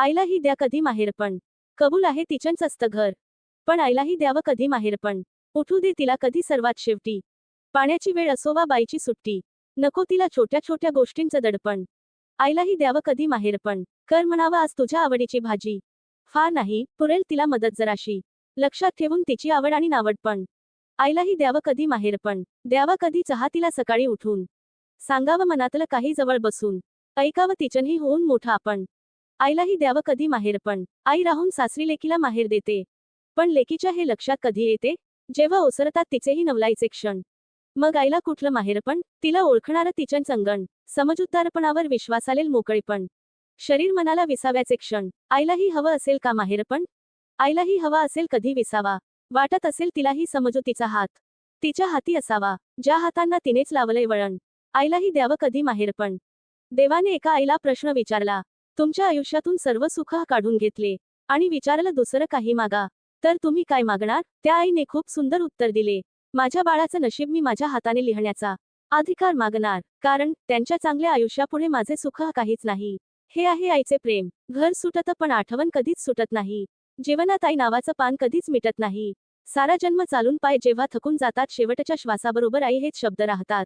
आईलाही द्या कधी माहेरपण कबूल आहे तिचंच असतं घर. पण आईलाही द्यावं कधी माहेरपण उठू दे तिला कधी सर्वात शेवटी. पाण्याची वेळ असो वा बाईची सुट्टी. नको तिला छोट्या छोट्या गोष्टींचं दडपण. आईलाही द्यावं कधी माहेरपण कर म्हणावं आज तुझ्या आवडीची भाजी. फार नाही पुरेल तिला मदत जराशी. लक्षात ठेवून तिची आवड आणि नावडपण आईलाही द्यावं कधी माहेरपण द्यावा कधी चहा तिला सकाळी उठून. सांगावं मनातलं काही जवळ बसून. ऐकावं तिचनही होऊन मोठं आपण. आईलाही द्यावं कधी माहेरपण आई राहून सासरी लेकीला माहेर देते. पण लेकीच्या हे लक्षात कधी येते? जेव्हा ओसरतात तिचेही नवलाईचे क्षण. मग आईला कुठलं माहेरपण तिला ओळखणारं तिचन संगण समजूतदारपणावर विश्वासालेल मोकळेपण शरीर मनाला विसाव्याचे क्षण. आईलाही हवं असेल का माहेरपण आईलाही हवा असेल कधी विसावा. वाटत असेल तिलाही समजुतीचा हात. तिच्या हाती असावा. ज्या हातांना तिनेच लावलंय वळण. आईलाही द्यावं कधी माहेरपण देवाने एका आईला प्रश्न विचारला तुमच्या आयुष्यातून सर्व सुख काढून घेतले आणि विचारलं दुसरं काही मागा. तर तुम्ही काय मागणार? त्या आईने खूप सुंदर उत्तर दिले. माझ्या बाळाचं नशीब मी माझ्या हाताने लिहिण्याचा अधिकार मागणार कारण त्यांच्या चांगल्या आयुष्यापुढे माझे सुख काहीच नाही. हे आहे आईचे प्रेम. घर सुटत पण आठवण कधीच सुटत नाही. जीवनात आई नावाचं पान कधीच मिटत नाही. सारा जन्म चालून पाय जेव्हा थकून जातात शेवटच्या श्वासाबरोबर आई हेच शब्द राहतात.